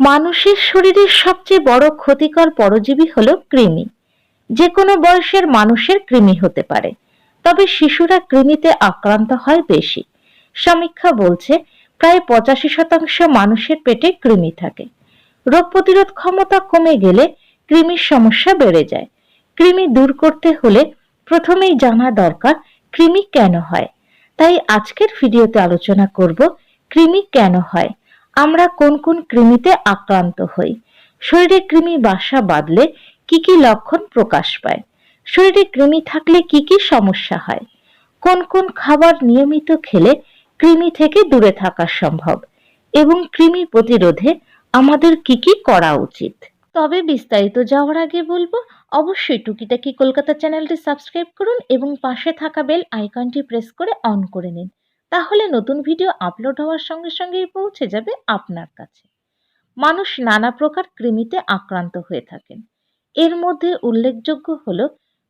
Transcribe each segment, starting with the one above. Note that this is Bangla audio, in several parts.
মানুষের শরীরের সবচেয়ে বড় ক্ষতিকর পরজীবী হলো কৃমি। যে কোনো বয়সের মানুষের কৃমি হতে পারে, তবে শিশুরা কৃমিতে আক্রান্ত হয় বেশি। সমীক্ষা বলছে, প্রায় পঁচাশি শতাংশ মানুষের পেটে কৃমি থাকে। রোগ প্রতিরোধ ক্ষমতা কমে গেলে কৃমির সমস্যা বেড়ে যায়। কৃমি দূর করতে হলে প্রথমেই জানা দরকার কৃমি কেন হয়। তাই আজকের ভিডিওতে আলোচনা করব কৃমি কেন হয়? আমরা কোন কোন কৃমিতে আক্রান্ত হই? শরীরে কৃমি বাসা বাঁধলে কি কি লক্ষণ প্রকাশ পায়? শরীরে কৃমি থাকলে কি কি সমস্যা হয়? কোন কোন খাবার নিয়মিত খেলে কৃমি থেকে দূরে থাকা সম্ভব? এবং কৃমি প্রতিরোধে আমাদের কি কি করা উচিত? তবে বিস্তারিত যাওয়ার আগে বলব অবশ্যই টুকিটাকি কলকাতা চ্যানেলটি সাবস্ক্রাইব করুন এবং পাশে থাকা বেল আইকনটি প্রেস করে অন করে নিন। তাহলে নতুন ভিডিও আপলোড হওয়ার সঙ্গে সঙ্গেই পৌঁছে যাবে আপনার কাছে। মানুষ নানা প্রকার কৃমিতে আক্রান্ত হয়ে থাকেন। এর মধ্যে উল্লেখযোগ্য হল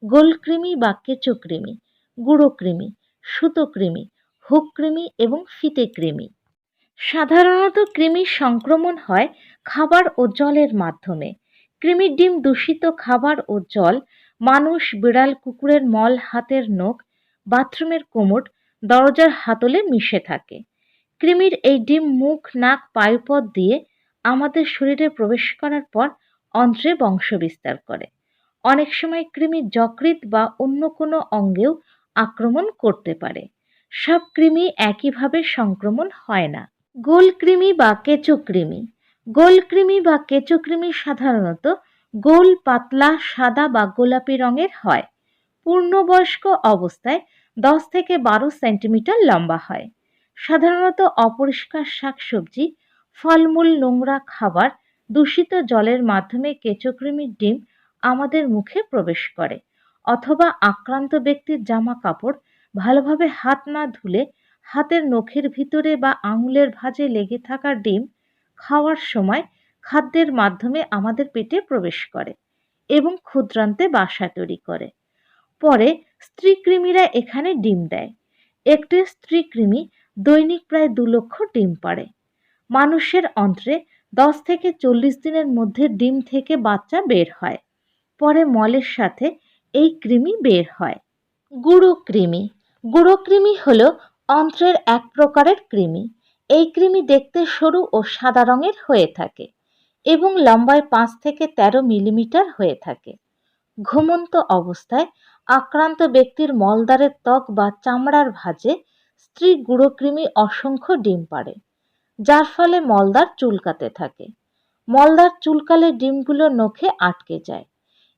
গোলকৃমি বা কেঁচো কৃমি, গুঁড়ো কৃমি, সুতো কৃমি, হুক কৃমি এবং ফিতে কৃমি। সাধারণত কৃমির সংক্রমণ হয় খাবার ও জলের মাধ্যমে। কৃমির ডিম দূষিত খাবার ও জল, মানুষ বিড়াল কুকুরের মল, হাতের নখ, বাথরুমের কোমর, দরজার হাতলে মিশে থাকে। কৃমির এই ডিম মুখ, নাক, পায়ুপথ দিয়ে আমাদের শরীরে প্রবেশ করার পর অন্ত্রে বংশ বিস্তার করে। অনেক সময় কৃমি যকৃত বা অন্য কোনো অঙ্গেও আক্রমণ করতে পারে। সব কৃমি একইভাবে সংক্রমণ হয় না। গোল কৃমি বা কেঁচো কৃমি গোল কৃমি বা কেঁচো কৃমি সাধারণত গোল, পাতলা, সাদা বা গোলাপি রঙের হয়। পূর্ণবয়স্ক অবস্থায় দশ থেকে বারো সেন্টিমিটার লম্বা হয়। সাধারণত অপরিষ্কার শাকসবজি, ফলমূল, নোংরা খাবার, দূষিত জলের মাধ্যমে কেঁচোকৃমির ডিম আমাদের মুখে প্রবেশ করে, অথবা আক্রান্ত ব্যক্তির জামা কাপড় ভালোভাবে হাত না ধুলে হাতের নখের ভিতরে বা আঙুলের ভাঁজে লেগে থাকা ডিম খাওয়ার সময় খাদ্যের মাধ্যমে আমাদের পেটে প্রবেশ করে এবং ক্ষুদ্রান্তে বাসা তৈরি করে। পরে স্ত্রীকৃমিরা এখানে ডিম দেয়। একটি স্ত্রীকৃমি দৈনিক প্রায় দু লক্ষ ডিম পাড়ে। মানুষের অন্ত্রে দশ থেকে চল্লিশ দিনের মধ্যে ডিম থেকে বাচ্চা বের হয়। পরে মলের সাথে এই কৃমি বের হয়। গুঁড়ো কৃমি। গুঁড়ো কৃমি হল অন্ত্রের এক প্রকারের কৃমি। এই কৃমি দেখতে সরু ও সাদা রঙের হয়ে থাকে এবং লম্বায় পাঁচ থেকে তেরো মিলিমিটার হয়ে থাকে। ঘুমন্ত অবস্থায় আক্রান্ত ব্যক্তির মলদ্বারের ত্বক বা চামড়ার ভাঁজে স্ত্রী গুঁড়োকৃমি অসংখ্য ডিম পাড়ে, যার ফলে মলদ্বার চুলকাতে থাকে। মলদ্বার চুলকালে ডিমগুলো নখে আটকে যায়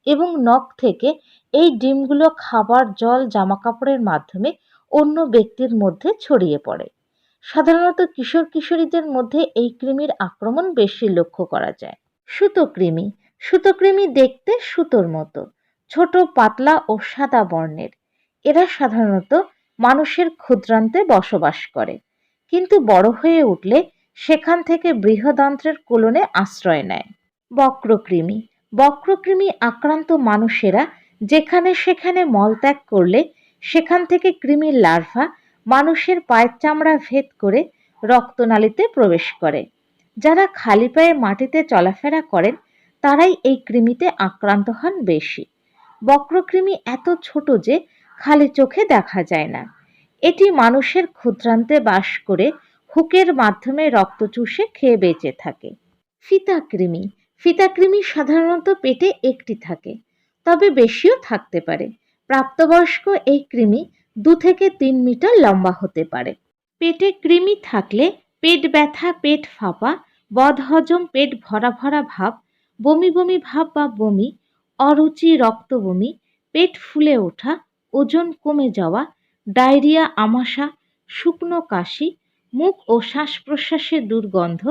এবং নখ থেকে এই ডিমগুলো খাবার, জল, জামাকাপড়ের মাধ্যমে অন্য ব্যক্তির মধ্যে ছড়িয়ে পড়ে। সাধারণত কিশোর কিশোরীদের মধ্যে এই কৃমির আক্রমণ বেশি লক্ষ্য করা যায়। সুতো কৃমি সুতো কৃমি দেখতে সুতোর মতো, ছোট, পাতলা ও সাদা বর্ণের। এরা সাধারণত মানুষের ক্ষুদ্রান্তে বসবাস করে, কিন্তু বড় হয়ে উঠলে সেখান থেকে বৃহদন্ত্রের কোলনে আশ্রয় নেয়। বক্রকৃমি বক্রকৃমি আক্রান্ত মানুষেরা যেখানে সেখানে মলত্যাগ করলে সেখান থেকে কৃমির লার্ভা মানুষের পায়ের চামড়া ভেদ করে রক্তনালীতে প্রবেশ করে। যারা খালি পায়ে মাটিতে চলাফেরা করেন, তারাই এই কৃমিতে আক্রান্ত হন বেশি। বক্রকৃমি এত ছোট যে খালি চোখে দেখা যায় না। এটি মানুষের ক্ষুদ্রান্তে বাস করে হুকের মাধ্যমে রক্ত চুষে খেয়ে বেঁচে থাকে। ফিতাকৃমি। ফিতাকৃমি সাধারণত পেটে একটি থাকে, তবে বেশিও থাকতে পারে। প্রাপ্তবয়স্ক এই কৃমি দু থেকে তিন মিটার লম্বা হতে পারে। পেটে কৃমি থাকলে পেট ব্যথা, পেট ফাঁপা, বদহজম, পেট ভরা ভরা ভাব, বমি বমি ভাব বা বমি, অরুচি, রক্ত বমি, পেট ফুলে ওঠা, ওজন কমে যাওয়া, ডায়রিয়া, আমাশা, শুকনো কাশি, মুখ ও শ্বাস প্রশ্বাসের দুর্গন্ধ,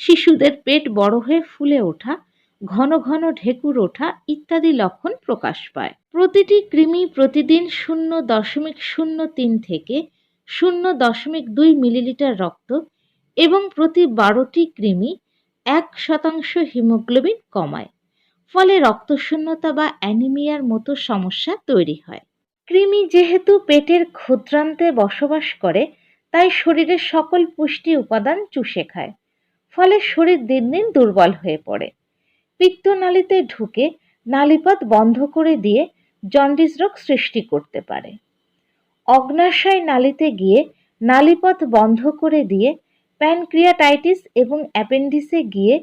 শিশুদের পেট বড় হয়ে ফুলে ওঠা ঘন ঘন ঢেকুর ওঠা ইত্যাদি লক্ষণ প্রকাশ পায়। প্রতিটি কৃমি প্রতিদিন শূন্য দশমিক শূন্য তিন থেকে শূন্য দশমিক দুই মিলিলিটার রক্ত এবং প্রতি বারোটি কৃমি এক শতাংশ হিমোগ্লোবিন কমায়। ফলে রক্তশূন্যতা বা অ্যানিমিয়ার মতো সমস্যা তৈরি হয়। কৃমি যেহেতু পেটের ক্ষুদ্রান্তে বসবাস করে, তাই শরীরের সকল পুষ্টি উপাদান চুষে খায়। ফলে শরীর দিন দিন দুর্বল হয়ে পড়ে। পিত্তনালীতে ঢুকে নালীপথ বন্ধ করে দিয়ে জন্ডিস রোগ সৃষ্টি করতে পারে। অগ্নাশয় নালীতে গিয়ে নালীপথ বন্ধ করে দিয়ে প্যানক্রিয়াটাইটিস এবং অ্যাপেন্ডিসে গিয়ে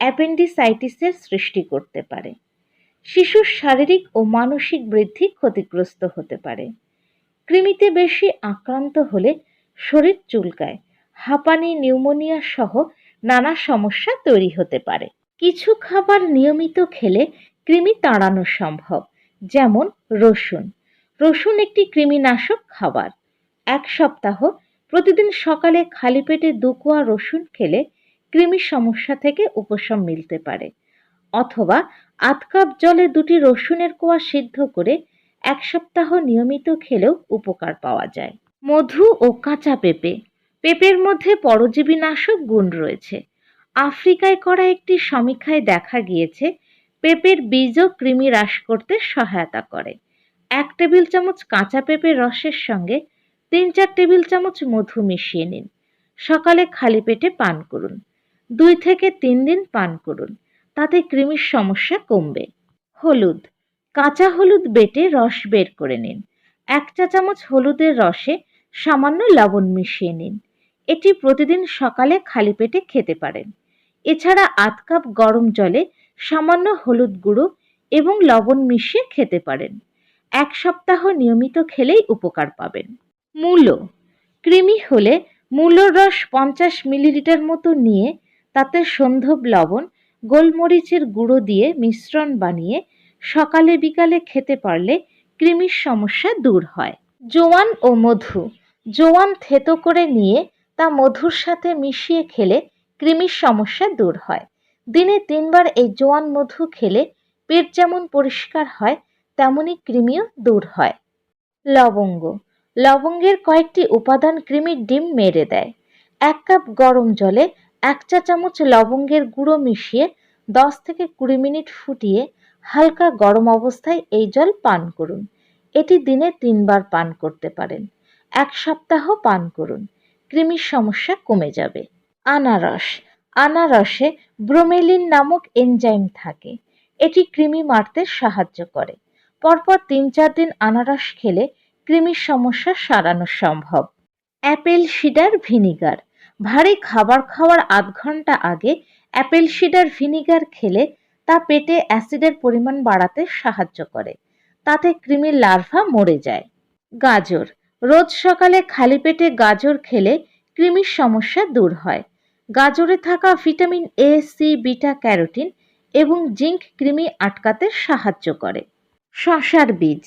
অ্যাপেন্ডিসাইটিসের সৃষ্টি করতে পারে। শিশুর শারীরিক ও মানসিক বৃদ্ধি ক্ষতিগ্রস্ত হতে পারে। কৃমিতে বেশি আক্রান্ত হলে শরীর চুলকায়, হাঁপানি, নিউমোনিয়া সহ নানা সমস্যা তৈরি হতে পারে। কিছু খাবার নিয়মিত খেলে কৃমি তাড়ানো সম্ভব, যেমন রসুন। রসুন একটি কৃমিনাশক খাবার। এক সপ্তাহ প্রতিদিন সকালে খালি পেটে দু কোয়া রসুন খেলে কৃমির সমস্যা থেকে উপশম মিলতে পারে। অথবা আধ কাপ জলে দুটি রসুনের কোয়া সিদ্ধ করে এক সপ্তাহ নিয়মিত খেলেও উপকার পাওয়া যায়। মধু ও কাঁচা পেঁপে। পেঁপের মধ্যে পরজীবী নাশক গুণ রয়েছে। আফ্রিকায় করা একটি সমীক্ষায় দেখা গিয়েছে, পেঁপের বীজও কৃমি হ্রাস করতে সহায়তা করে। এক টেবিল চামচ কাঁচা পেঁপের রসের সঙ্গে তিন চার টেবিল চামচ মধু মিশিয়ে নিন। সকালে খালি পেটে পান করুন। দুই থেকে তিন দিন পান করুন। তাতে কৃমির সমস্যা কমবে। হলুদ। কাঁচা হলুদ বেটে রস বের করে নিন। এক চা চামচ হলুদের রসে সামান্য লবণ মিশিয়ে নিন। এটি প্রতিদিন সকালে খালি পেটে খেতে পারেন। এছাড়া আধ কাপ গরম জলে সামান্য হলুদ গুঁড়ো এবং লবণ মিশিয়ে খেতে পারেন। এক সপ্তাহ নিয়মিত খেলেই উপকার পাবেন। মূলো। কৃমি হলে মূলোর রস পঞ্চাশ মিলিলিটার মতো নিয়ে তাতে সন্ধব লবণ, গোলমরিচের গুঁড়ো দিয়ে মিশ্রণ বানিয়ে সকালে বিকালে খেতে পারলে কৃমির সমস্যা দূর হয়। জোয়ান ও মধু। জোয়ান থেতো করে নিয়ে তা মধুর সাথে মিশিয়ে খেলে কৃমির সমস্যা দূর হয়। দিনে তিনবার এই জোয়ান মধু খেলে পেট যেমন পরিষ্কার হয় তেমনই কৃমিও দূর হয়। লবঙ্গ। লবঙ্গের কয়েকটি উপাদান কৃমির ডিম মেরে দেয়। এক কাপ গরম জলে এক চা চামচ লবঙ্গের গুঁড়ো মিশিয়ে দশ থেকে কুড়ি মিনিট ফুটিয়ে হালকা গরম অবস্থায় এই জল পান করুন। এটি দিনে তিনবার পান করতে পারেন। এক সপ্তাহ পান করুন। কৃমির সমস্যা কমে যাবে। আনারস। আনারসে ব্রোমেলিন নামক এনজাইম থাকে। এটি কৃমি মারতে সাহায্য করে। পরপর তিন চার দিন আনারস খেলে কৃমির সমস্যা সারানো সম্ভব। Apple cider vinegar. ভারী খাবার খাওয়ার আধ ঘণ্টা আগে অ্যাপেল সিডার ভিনিগার খেলে তা পেটে অ্যাসিডের পরিমাণ বাড়াতে সাহায্য করে। তাতে কৃমির লার্ভা মরে যায়। গাজর। রোজ সকালে খালি পেটে গাজর খেলে কৃমির সমস্যা দূর হয়। গাজরে থাকা vitamin A C beta carotene এবং জিঙ্ক কৃমি আটকাতে সাহায্য করে। শশার বীজ।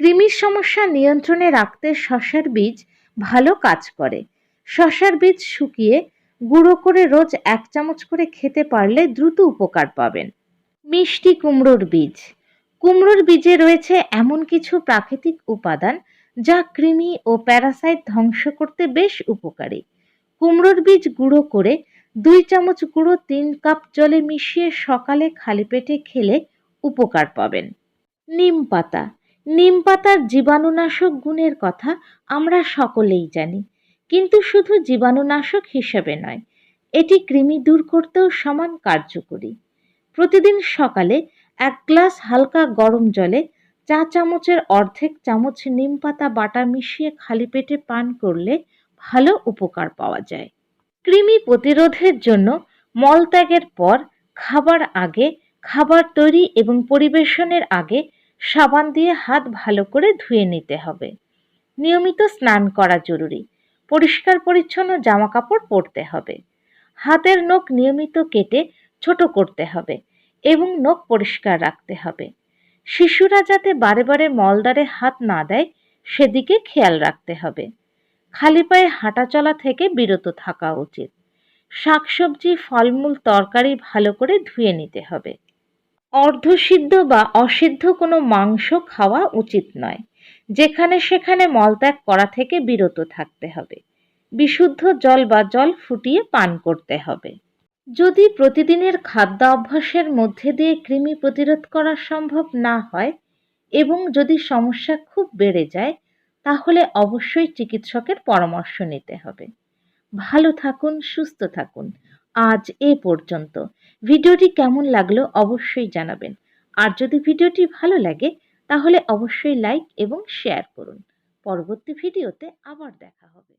কৃমির সমস্যা নিয়ন্ত্রণে রাখতে শশার বীজ ভালো কাজ করে। শশার বীজ শুকিয়ে গুঁড়ো করে রোজ এক চামচ করে খেতে পারলে দ্রুত উপকার পাবেন। মিষ্টি কুমড়োর বীজ। কুমড়োর বীজে রয়েছে এমন কিছু প্রাকৃতিক উপাদান যা কৃমি ও প্যারাসাইট ধ্বংস করতে বেশ উপকারী। কুমড়োর বীজ গুঁড়ো করে দুই চামচ গুঁড়ো তিন কাপ জলে মিশিয়ে সকালে খালি পেটে খেলে উপকার পাবেন। নিম পাতা। নিম পাতার জীবাণুনাশক গুণের কথা আমরা সকলেই জানি, কিন্তু শুধু জীবাণুনাশক হিসেবে নয়, এটি কৃমি দূর করতেও সমান কার্যকরী। প্রতিদিন সকালে এক গ্লাস হালকা গরম জলে চা চামচের অর্ধেক চামচ নিম পাতা বাটা মিশিয়ে খালি পেটে পান করলে ভালো উপকার পাওয়া যায়। কৃমি প্রতিরোধের জন্য মলত্যাগের পর খাবার আগে, খাবার তৈরি এবং পরিবেশনের আগে সাবান দিয়ে হাত ভালো করে ধুয়ে নিতে হবে। নিয়মিত স্নান করা জরুরি। পরিষ্কার পরিচ্ছন্ন জামা কাপড় পরতে হবে। হাতের নখ নিয়মিত কেটে ছোট করতে হবে এবং নখ পরিষ্কার রাখতে হবে। শিশুরা যাতে বারে বারে মলদারে হাত না দেয়, সেদিকে খেয়াল রাখতে হবে। খালি পায়ে হাঁটা চলা থেকে বিরত থাকা উচিত। শাকসবজি, ফলমূল, তরকারি ভালো করে ধুয়ে নিতে হবে। অর্ধসিদ্ধ বা অসিদ্ধ কোনো মাংস খাওয়া উচিত নয়। যেখানে সেখানে মলত্যাগ করা থেকে বিরত থাকতে হবে। বিশুদ্ধ জল বা জল ফুটিয়ে পান করতে হবে। যদি প্রতিদিনের খাদ্য অভ্যাসের মধ্যে দিয়ে কৃমি প্রতিরোধ করা সম্ভব না হয় এবং যদি সমস্যা খুব বেড়ে যায় তাহলে অবশ্যই চিকিৎসকের পরামর্শ নিতে হবে। ভালো থাকুন, সুস্থ থাকুন। আজ এ পর্যন্ত। ভিডিওটি কেমন লাগল অবশ্যই জানাবেন। আর যদি ভিডিওটি ভালো লাগে, তাহলে অবশ্যই লাইক এবং শেয়ার করুন। পরবর্তী ভিডিওতে আবার দেখা হবে।